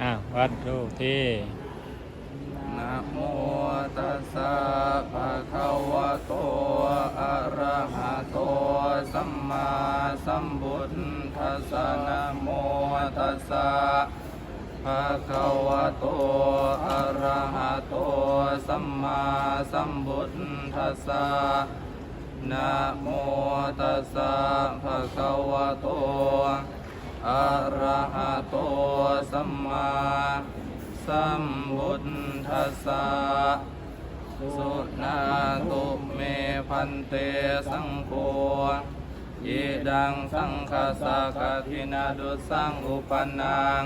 อาววันทูกที่นะโมตัสสะภะคะวะโตอะระหะโตสัมมาสัมพุทธัสสะนะโมตัสสะภะคะวะโตอะระหะโตสัมมาสัมพุทธัสสะนะโมตัสสะภะคะวะโตอะระหะโต สัมมาสัมพุทธัสสะสุนาตุเมพันเตสังโฆอิดังสังคสะกทินาดุสังอุปนัง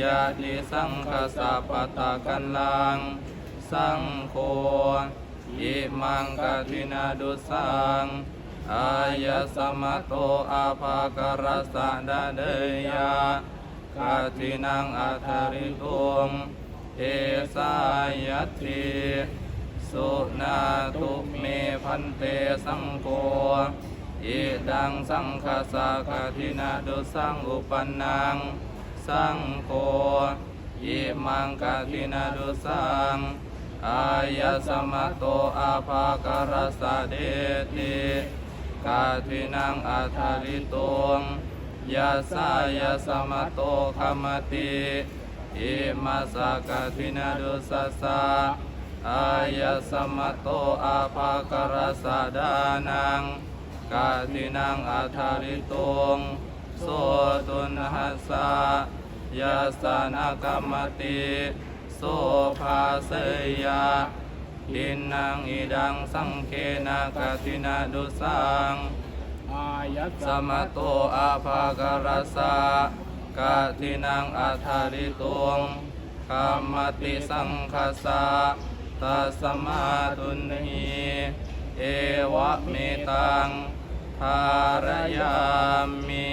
ยาติสังคสะปตะกันลัง สังโฆอิมังกทินาดุสัง อายะสมะโตอาภาการสะดาเดยะ กาทินังอัทริตุงเอสายติสุนาตุเมพันเตสังโฆอิดังสังคสะกาทินาดุสังอุปนัง สังโฆอิมังกาทินาดุสังอายะสมะโตอาภาการสะเดติกาทินังอัทริตุง ยาสายาสมะโตขมติอิมาสกาทินาดุสัสสะอายาสมะโตอาภาการสะดานังกาทินังอัทาริตุงโสตุนหัสสะยาสานากรรมติโสภาเสยาอินนังอิดังสังเคนะกาตินาดุสัง สสมโตอาภาการสะกาทินังอัธาริตุงกามติสังคสะตัสมาตุนีเอวะเมตังภารยามิ